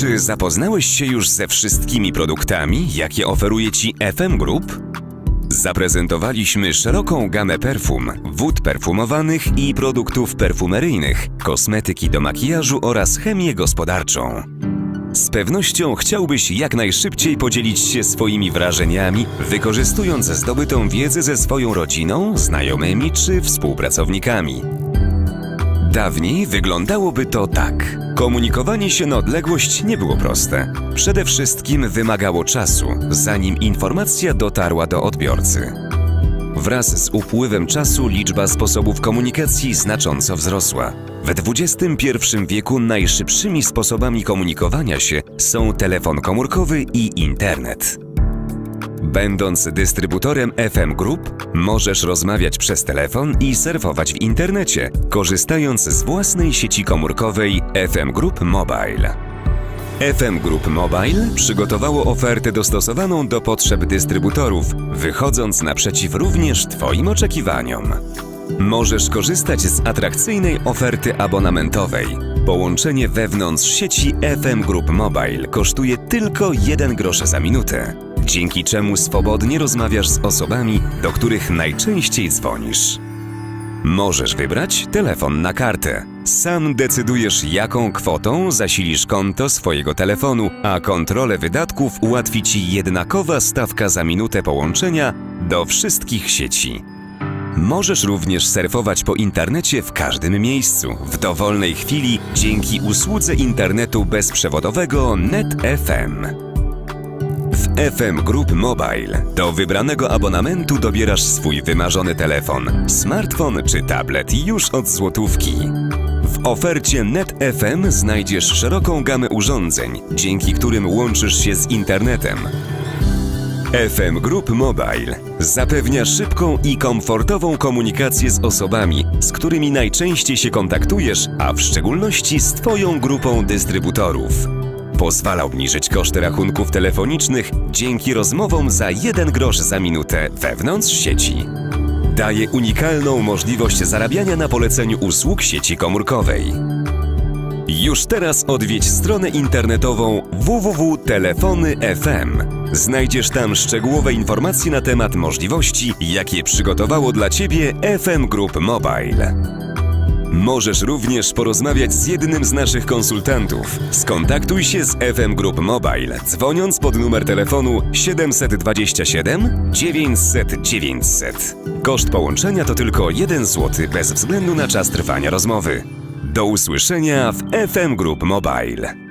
Czy zapoznałeś się już ze wszystkimi produktami, jakie oferuje Ci FM Group? Zaprezentowaliśmy szeroką gamę perfum, wód perfumowanych i produktów perfumeryjnych, kosmetyki do makijażu oraz chemię gospodarczą. Z pewnością chciałbyś jak najszybciej podzielić się swoimi wrażeniami, wykorzystując zdobytą wiedzę ze swoją rodziną, znajomymi czy współpracownikami. Dawniej wyglądałoby to tak. Komunikowanie się na odległość nie było proste. Przede wszystkim wymagało czasu, zanim informacja dotarła do odbiorcy. Wraz z upływem czasu liczba sposobów komunikacji znacząco wzrosła. W XXI wieku najszybszymi sposobami komunikowania się są telefon komórkowy i internet. Będąc dystrybutorem FM Group, możesz rozmawiać przez telefon i surfować w internecie, korzystając z własnej sieci komórkowej FM Group Mobile. FM Group Mobile przygotowało ofertę dostosowaną do potrzeb dystrybutorów, wychodząc naprzeciw również Twoim oczekiwaniom. Możesz korzystać z atrakcyjnej oferty abonamentowej. Połączenie wewnątrz sieci FM Group Mobile kosztuje tylko 1 grosz za minutę, dzięki czemu swobodnie rozmawiasz z osobami, do których najczęściej dzwonisz. Możesz wybrać telefon na kartę. Sam decydujesz, jaką kwotą zasilisz konto swojego telefonu, a kontrolę wydatków ułatwi Ci jednakowa stawka za minutę połączenia do wszystkich sieci. Możesz również surfować po internecie w każdym miejscu, w dowolnej chwili, dzięki usłudze internetu bezprzewodowego NetFM. FM Group Mobile do wybranego abonamentu dobierasz swój wymarzony telefon, smartfon czy tablet już od złotówki. W ofercie NetFM znajdziesz szeroką gamę urządzeń, dzięki którym łączysz się z internetem. FM Group Mobile zapewnia szybką i komfortową komunikację z osobami, z którymi najczęściej się kontaktujesz, a w szczególności z Twoją grupą dystrybutorów. Pozwala obniżyć koszty rachunków telefonicznych dzięki rozmowom za 1 grosz za minutę wewnątrz sieci. Daje unikalną możliwość zarabiania na poleceniu usług sieci komórkowej. Już teraz odwiedź stronę internetową www.telefony.fm. Znajdziesz tam szczegółowe informacje na temat możliwości, jakie przygotowało dla Ciebie FM Group Mobile. Możesz również porozmawiać z jednym z naszych konsultantów. Skontaktuj się z FM Group Mobile, dzwoniąc pod numer telefonu 727 900 900. Koszt połączenia to tylko 1 zł bez względu na czas trwania rozmowy. Do usłyszenia w FM Group Mobile.